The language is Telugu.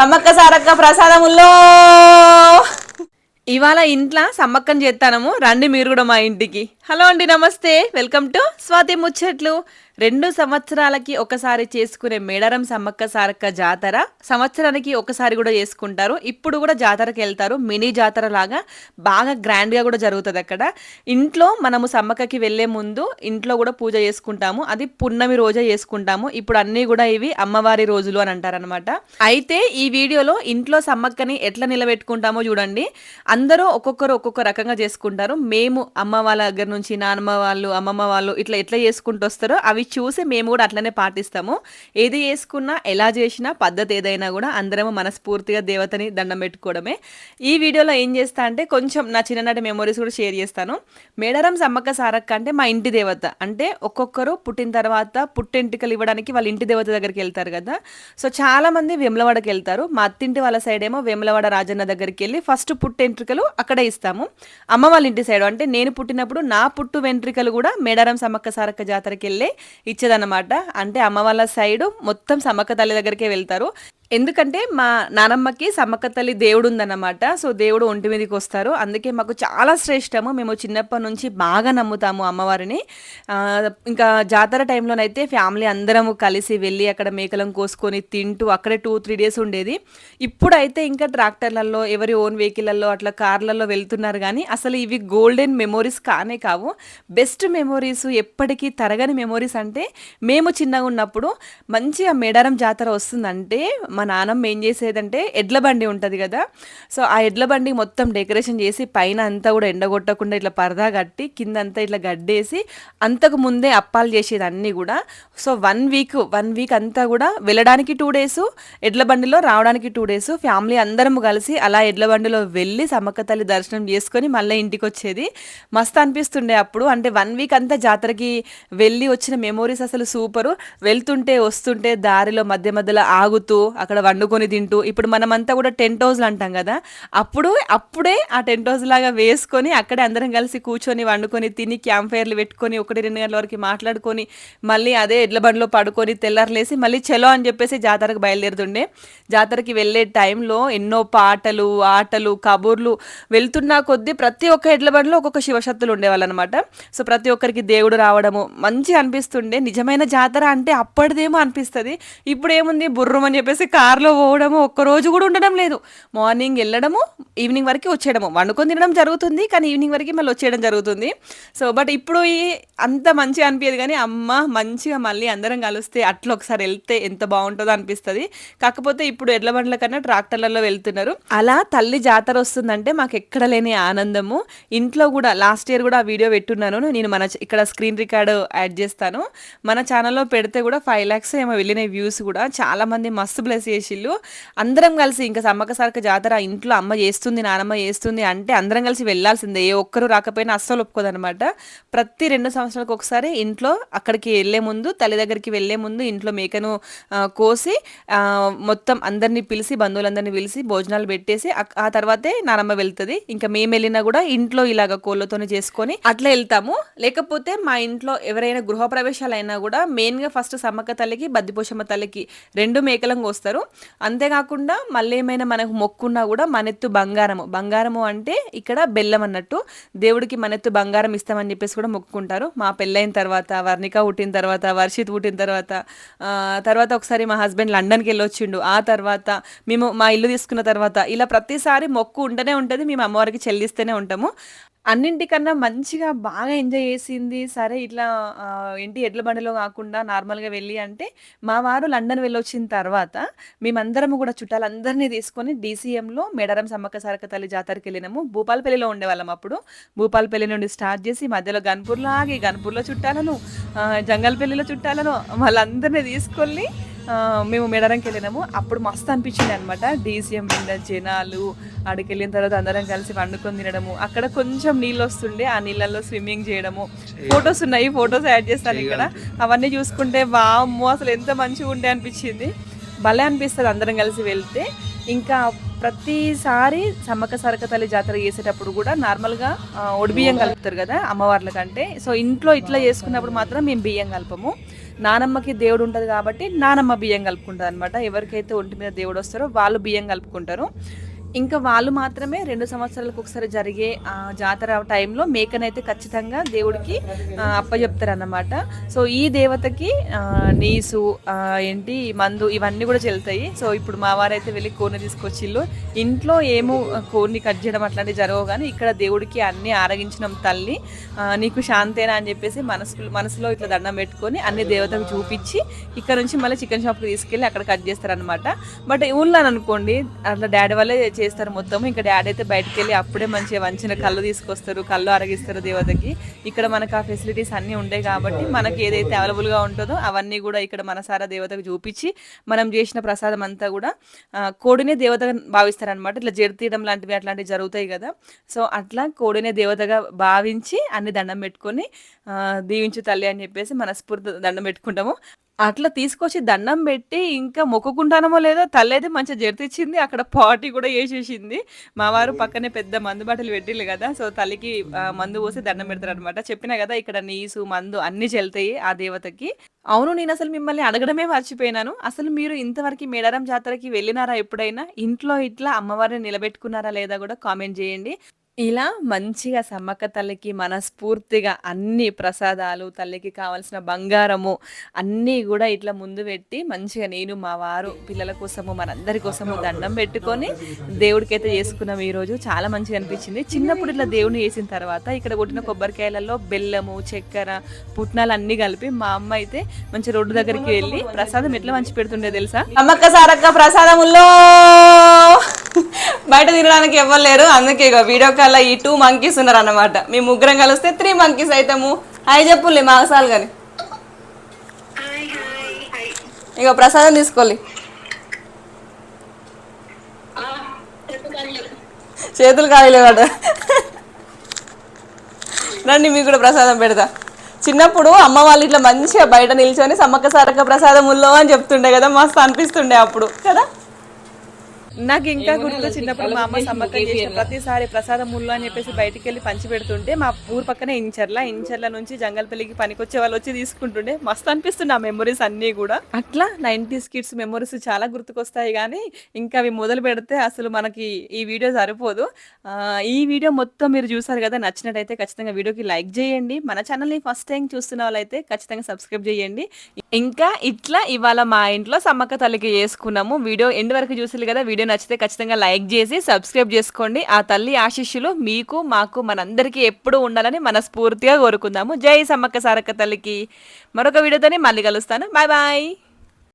సమ్మక్క సారక్క ప్రసాదముల్లో. ఇవాళ ఇంట్లో సమ్మక్కం చేస్తానము రండి మీరు కూడా మా ఇంటికి. హలో అండి నమస్తే. వెల్కమ్ టు స్వాతి ముచ్చట్లు. రెండు సంవత్సరాలకి ఒకసారి చేసుకునే మేడారం సమ్మక్క సారక్క జాతర సంవత్సరానికి ఒకసారి కూడా చేసుకుంటారు. ఇప్పుడు కూడా జాతరకి వెళ్తారు. మినీ జాతర లాగా బాగా గ్రాండ్గా కూడా జరుగుతుంది అక్కడ. ఇంట్లో మనము సమ్మక్కకి వెళ్ళే ముందు ఇంట్లో కూడా పూజ చేసుకుంటాము. అది పున్నమి రోజే చేసుకుంటాము. ఇప్పుడు అన్నీ కూడా ఇవి అమ్మవారి రోజులు అని అంటారనమాట అయితే ఈ వీడియోలో ఇంట్లో సమ్మక్కని ఎట్లా నిలబెట్టుకుంటామో చూడండి. అందరూ ఒక్కొక్కరు ఒక్కొక్క రకంగా చేసుకుంటారు. మేము అమ్మ వాళ్ళ దగ్గర నుంచి నాన్నమ్మ వాళ్ళు అమ్మమ్మ వాళ్ళు ఇట్లా ఎట్లా చేసుకుంటూ వస్తారో అవి చూసి మేము కూడా అట్లనే పాటిస్తాము. ఏది చేసుకున్నా ఎలా చేసినా పద్ధతి ఏదైనా కూడా అందరము మనస్ఫూర్తిగా దేవతని దండం పెట్టుకోవడమే. ఈ వీడియోలో ఏం చేస్తా అంటే కొంచెం నా చిన్ననాటి మెమొరీస్ కూడా షేర్ చేస్తాను. మేడారం సమ్మక్క సారక్క అంటే మా ఇంటి దేవత. అంటే ఒక్కొక్కరు పుట్టిన తర్వాత పుట్టెంటికలు ఇవ్వడానికి వాళ్ళ ఇంటి దేవత దగ్గరికి వెళ్తారు కదా. సో చాలా మంది వెమ్లవాడకి వెళ్తారు. మా అత్తింటి వాళ్ళ సైడ్ ఏమో వెమ్లవాడ రాజన్న దగ్గరికి వెళ్ళి ఫస్ట్ పుట్టెంట్రికలు అక్కడే ఇస్తాము. అమ్మ వాళ్ళ ఇంటి సైడ్ అంటే నేను పుట్టినప్పుడు నా పుట్టు వెంట్రికలు కూడా మేడారం సమ్మక్క సారక్క జాతరకి వెళ్ళే ఇచ్చేదన్నమాట. అంటే అమ్మ వాళ్ళ సైడు మొత్తం సమ్మక్క తల్లి దగ్గరికే వెళ్తారు. ఎందుకంటే మా నానమ్మకి సమ్మక్క తల్లి దేవుడు ఉందన్నమాట సో దేవుడు ఒంటి మీదకి వస్తారు. అందుకే మాకు చాలా శ్రేష్టము. మేము చిన్నప్పటి నుంచి బాగా నమ్ముతాము అమ్మవారిని. ఇంకా జాతర టైంలోనైతే ఫ్యామిలీ అందరము కలిసి వెళ్ళి అక్కడ మేకలను కోసుకొని తింటూ అక్కడే టూ త్రీ డేస్ ఉండేది. ఇప్పుడైతే ఇంకా ట్రాక్టర్లలో ఎవరి ఓన్ వెహికల్లో అట్లా కార్లలో వెళ్తున్నారు కానీ అసలు ఇవి గోల్డెన్ మెమోరీస్ కానే కావు. బెస్ట్ మెమోరీస్ ఎప్పటికీ తరగని మెమోరీస్ అంటే మేము చిన్నగా ఉన్నప్పుడు మంచిగా మేడారం జాతర వస్తుందంటే మా నాన్నమ్మ ఏం చేసేదంటే ఎడ్ల బండి ఉంటుంది కదా సో ఆ ఎడ్ల బండి మొత్తం డెకరేషన్ చేసి పైన అంతా కూడా ఎండగొట్టకుండా ఇట్లా పరదా కట్టి కింద అంతా ఇట్లా గడ్డేసి అంతకు ముందే అప్పాలు చేసేది అన్నీ కూడా. So one week one week అంతా కూడా వెళ్ళడానికి టూ డేస్ ఎడ్ల బండిలో రావడానికి టూ డేస్ ఫ్యామిలీ అందరం కలిసి అలా ఎడ్ల బండిలో వెళ్ళి సమ్మక్క తల్లి దర్శనం చేసుకొని మళ్ళీ ఇంటికి వచ్చేది మస్తు అనిపిస్తుండే అప్పుడు. అంటే వన్ వీక్ అంతా జాతరకి వెళ్ళి వచ్చిన మెమోరీస్ అసలు సూపరు. వెళ్తుంటే వస్తుంటే దారిలో మధ్య మధ్యలో ఆగుతూ అక్కడ వండుకొని తింటూ ఇప్పుడు మనమంతా కూడా టెంట్ హౌస్లు అంటాం కదా అప్పుడు అప్పుడే ఆ టెంట్ హౌస్ లాగా వేసుకొని అక్కడే అందరం కలిసి కూర్చొని వండుకొని తిని క్యాంప్ ఫైర్లు పెట్టుకొని ఒకటి రెండు గంటల వరకు మాట్లాడుకొని మళ్ళీ అదే ఎడ్ల బండిలో పడుకొని తెల్లారులేసి మళ్ళీ చలో అని చెప్పేసి జాతరకు బయలుదేరుతుండే. జాతరకి వెళ్ళే టైంలో ఎన్నో పాటలు ఆటలు కబుర్లు వెళ్తున్న కొద్దీ ప్రతి ఒక్క ఎడ్ల బండిలో ఒక్కొక్క శివశక్తులు ఉండేవాళ్ళు అనమాట సో ప్రతి ఒక్కరికి దేవుడు రావడము మంచిగా అనిపిస్తుండే. నిజమైన జాతర అంటే అప్పటిదేమో అనిపిస్తుంది. ఇప్పుడు ఏముంది బుర్రం అని చెప్పేసి కార్లో పోవడము ఒక్క రోజు కూడా ఉండడం లేదు. మార్నింగ్ వెళ్ళడము ఈవినింగ్ వరకు వచ్చేయడము. వండుకొని తినడం జరుగుతుంది కానీ ఈవినింగ్ వరకు మళ్ళీ వచ్చేయడం జరుగుతుంది. సో బట్ ఇప్పుడు ఈ అంత మంచిగా అనిపించదు కానీ అమ్మ మంచిగా మళ్ళీ అందరం కలిస్తే అట్లా ఒకసారి వెళ్తే ఎంత బాగుంటుందో అనిపిస్తుంది. కాకపోతే ఇప్పుడు ఎడ్ల బండ్ల కన్నా ట్రాక్టర్లలో వెళ్తున్నారు. అలా తల్లి జాతర వస్తుందంటే మాకు ఎక్కడ లేని ఆనందము. ఇంట్లో కూడా లాస్ట్ ఇయర్ కూడా ఆ వీడియో పెట్టున్నాను. నేను మన ఇక్కడ స్క్రీన్ రికార్డ్ యాడ్ చేస్తాను. మన ఛానల్లో పెడితే కూడా ఫైవ్ ల్యాక్స్ ఏమో వెళ్ళిన వ్యూస్ కూడా. చాలా మంది మస్తు బ్లెస్ చేసిళ్ళు. అందరం కలిసి ఇంకా సమ్మక సరక జాతర ఇంట్లో అమ్మ చేస్తుంది నానమ్మ చేస్తుంది అంటే అందరం కలిసి వెళ్ళాల్సిందే. ఏ ఒక్కరు రాకపోయినా అస్సలు ఒప్పుకోదనమాట ప్రతి రెండు సంవత్సరాలకు ఒకసారి ఇంట్లో అక్కడికి వెళ్ళే ముందు తల్లి దగ్గరికి వెళ్ళే ముందు ఇంట్లో మేకను కోసి మొత్తం అందరినీ పిలిచి బంధువులందరినీ పిలిచి భోజనాలు పెట్టేసి ఆ- తర్వాతే నానమ్మ వెళ్తుంది. ఇంకా మేము వెళ్ళినా కూడా ఇంట్లో ఇలాగ కోళ్ళతోనే చేసుకొని అట్లా వెళ్తాము. లేకపోతే మా ఇంట్లో ఎవరైనా గృహప్రవేశాలు అయినా కూడా మెయిన్గా ఫస్ట్ సమ్మక్క తల్లికి బద్దిపోషమ్మ తల్లికి రెండు మేకలంగా కోస్తారు. అంతేకాకుండా మళ్ళీ ఏమైనా మనకు మొక్కున్నా కూడా మనెత్తు బంగారము. బంగారము అంటే ఇక్కడ బెల్లం అన్నట్టు దేవుడికి మనెత్తు బంగారం ఇస్తామని చెప్పేసి కూడా మొక్కుకుంటారు. మా పెళ్ళైన తర్వాత వర్ణిక పుట్టిన తర్వాత వర్షిత్ పుట్టిన తర్వాత తర్వాత ఒకసారి మా హస్బెండ్ లండన్కి వెళ్ళొచ్చిండు. ఆ తర్వాత మేము మా ఇల్లు తీసుకున్న తర్వాత ఇలా ప్రతిసారి మొక్కు ఉంటూనే ఉంటుంది. మేము అమ్మవారికి చెల్లిస్తూనే ఉంటాము. అన్నింటికన్నా మంచిగా బాగా ఎంజాయ్ చేసింది. సరే ఇట్లా ఆ, ఏంటి ఎడ్ల బండిలో కాకుండా నార్మల్గా వెళ్ళి అంటే మా వారు లండన్ వెళ్ళొచ్చిన తర్వాత మేమందరము కూడా చుట్టాలందరినీ తీసుకొని డీసీఎంలో మేడారం సమ్మక్క సారక్క తల్లి జాతరకి వెళ్ళినాము. భూపాలపల్లిలో ఉండేవాళ్ళం అప్పుడు. భూపాలపల్లి నుండి స్టార్ట్ చేసి మధ్యలో గన్పూర్లో ఆగి గన్పూర్లో చుట్టాలను జంగల్పల్లిలో చుట్టాలను వాళ్ళందరినీ తీసుకొని మేము మేడారంకి వెళ్ళినాము. అప్పుడు మస్తు అనిపించింది అనమాట డీసీఎం నిండా జనాలు ఆడికి వెళ్ళిన తర్వాత అందరం కలిసి వండుకొని తినడము. అక్కడ కొంచెం నీళ్ళు వస్తుండే ఆ నీళ్ళల్లో స్విమ్మింగ్ చేయడము. ఫొటోస్ ఉన్నాయి ఫొటోస్ యాడ్ చేస్తాను ఇక్కడ. అవన్నీ చూసుకుంటే వామ్మో అసలు ఎంత మంచిగా ఉండే అనిపించింది. భలే అనిపిస్తుంది అందరం కలిసి వెళ్తే. ఇంకా ప్రతిసారి సమ్మక్క సరక తల్లి జాతర చేసేటప్పుడు కూడా నార్మల్గా ఒడి బియ్యం కలుపుతారు కదా అమ్మవార్ల కంటే. సో ఇంట్లో ఇట్లా చేసుకున్నప్పుడు మాత్రం మేము బియ్యం కలపము. నానమ్మకి దేవుడు ఉంటుంది కాబట్టి నానమ్మ బియ్యం కలుపుకుంటుంది అనమాట ఎవరికైతే ఒంటి మీద దేవుడు వస్తారో వాళ్ళు బియ్యం కలుపుకుంటారు. ఇంకా వాళ్ళు మాత్రమే రెండు సంవత్సరాలకు ఒకసారి జరిగే జాతర టైంలో మేకనైతే ఖచ్చితంగా దేవుడికి ఆ, అప్పచెప్తారు అన్నమాట సో ఈ దేవతకి నీసు ఏంటి మందు ఇవన్నీ కూడా చెల్తాయి సో ఇప్పుడు మా వారైతే వెళ్ళి కోడిని తీసుకొచ్చిళ్ళు. ఇంట్లో ఏమో కోడిని కట్ చేయడం అట్లాంటివి జరగవు కానీ ఇక్కడ దేవుడికి అన్ని ఆరగించిన తల్లి. నీకు శాంతేనా అని చెప్పేసి మనసు మనసులో ఇట్లా దండం పెట్టుకొని అన్ని దేవతకు చూపించి ఇక్కడ నుంచి మళ్ళీ చికెన్ షాప్కి తీసుకెళ్ళి అక్కడ కట్ చేస్తారనమాట బట్ ఊళ్ళో అనుకోండి అట్లా డాడీ వాళ్ళే చేస్తారు మొత్తం. ఇంకా డాడీ అయితే బయటకు వెళ్ళి అప్పుడే మంచిగా వంచిన కళ్ళు తీసుకొస్తారు కళ్ళు అరగిస్తారు దేవతకి. ఇక్కడ మనకు ఆ ఫెసిలిటీస్ అన్నీ ఉంటాయి కాబట్టి మనకి ఏదైతే అవైలబుల్గా ఉంటుందో అవన్నీ కూడా ఇక్కడ మనసారా దేవతకు చూపించి మనం చేసిన ప్రసాదం అంతా కూడా కోడినే దేవతగా భావిస్తారనమాట ఇట్లా జడి తీయడం లాంటివి అట్లాంటివి జరుగుతాయి కదా. సో అట్లా కోడినే దేవతగా భావించి అన్ని దండం పెట్టుకొని దీవించు తల్లి అని చెప్పేసి మనస్ఫూర్తి దండం పెట్టుకుంటాము. అట్లా తీసుకొచ్చి దండం పెట్టి ఇంకా మొక్కుకుంటానమో లేదో తల్లి అయితే మంచిగా జడితిచ్చింది అక్కడ పాటి కూడా వేసేసింది మా వారు పక్కనే పెద్ద మందు బాటలు పెట్టిల్లు కదా సో తల్లికి మందు పోసి దండం పెడతారు అనమాట చెప్పినా కదా ఇక్కడ నీసు మందు అన్ని చెల్తాయి ఆ దేవతకి. అవును నేను అసలు మిమ్మల్ని అడగడమే మర్చిపోయినాను. అసలు మీరు ఇంతవరకు మేడారం జాతరకి వెళ్ళినారా ఎప్పుడైనా? ఇంట్లో ఇట్లా అమ్మవారిని నిలబెట్టుకున్నారా లేదా కూడా కామెంట్ చేయండి. ఇలా మంచిగా సమ్మక్క తల్లికి మనస్ఫూర్తిగా అన్ని ప్రసాదాలు తల్లికి కావాల్సిన బంగారము అన్నీ కూడా ఇట్లా ముందు పెట్టి మంచిగా నేను మా వారు పిల్లల కోసము మనందరి కోసము దండం పెట్టుకొని దేవుడికి అయితే చేసుకున్నాం ఈరోజు. చాలా మంచిగా అనిపించింది. చిన్నప్పుడు ఇట్లా దేవుని వేసిన తర్వాత ఇక్కడ కొట్టిన కొబ్బరికాయలలో బెల్లము చక్కెర పుట్నాలు అన్ని కలిపి మా అమ్మ అయితే మంచి రోడ్డు దగ్గరికి వెళ్ళి ప్రసాదం ఎట్లా మంచి పెడుతుండే తెలుసా? అమ్మక్క సారక్క ప్రసాదముల్లో బయట తినడానికి ఎవ్వరు లేరు. అందుకే ఇక వీడియో కాల్ ఈ టూ మంకీస్ ఉన్నారు అన్నమాట మీ ముగ్గురం కలిస్తే త్రీ మంకీస్ అవుతాము హాయ్ చెప్పులే మాసాలు కానీ ఇక ప్రసాదం తీసుకోలే చేతులు ఖాళీ కదా రండి మీకు కూడా ప్రసాదం పెడతా. చిన్నప్పుడు అమ్మ వాళ్ళు ఇట్లా మంచిగా బయట నిల్చొని సమ్మక్క సారక్క ప్రసాదం ఉల్లో అని చెప్తుండే కదా మస్తు అనిపిస్తుండే అప్పుడు. కదా? నాకు ఇంకా గుర్తు చిన్నప్పుడు మా అమ్మ సమ్మక్క చేసిన ప్రతిసారి ప్రసాదం ముళ్ళు అని చెప్పేసి బయటికి వెళ్ళి పంచి పెడుతుంటే మా ఊరు పక్కనే ఇంచర్ల ఇంచర్ల నుంచి జంగల్పల్లికి పనికొచ్చే వాళ్ళు వచ్చి తీసుకుంటుండే. మస్తు అనిపిస్తుంది ఆ మెమరీస్ అన్నీ కూడా. అట్లా నైంటీస్ కిడ్స్ మెమరీస్ చాలా గుర్తుకొస్తాయి కానీ ఇంకా అవి మొదలు పెడితే అసలు మనకి ఈ వీడియో సరిపోదు. ఆ, ఈ వీడియో మొత్తం మీరు చూసారు కదా నచ్చినట్టయితే ఖచ్చితంగా వీడియోకి లైక్ చేయండి. మన ఛానల్ని ఫస్ట్ టైం చూస్తున్న వాళ్ళైతే ఖచ్చితంగా సబ్స్క్రైబ్ చేయండి. ఇంకా ఇట్లా ఇవాళ మా ఇంట్లో సమ్మక్క తల్లికి చేసుకున్నాము. వీడియో ఎండ్ వరకు చూసారు కదా వీడియో నచ్చితే ఖచ్చితంగా లైక్ చేసి సబ్స్క్రైబ్ చేసుకోండి. ఆ తల్లి ఆశీస్సులు మీకు మాకు మనందరికీ ఎప్పుడూ ఉండాలని మనస్ఫూర్తిగా కోరుకుందాము. జై సమ్మక్క సారక్క తల్లికి. మరొక వీడియోతోనే మళ్ళీ కలుస్తాను. Bye bye.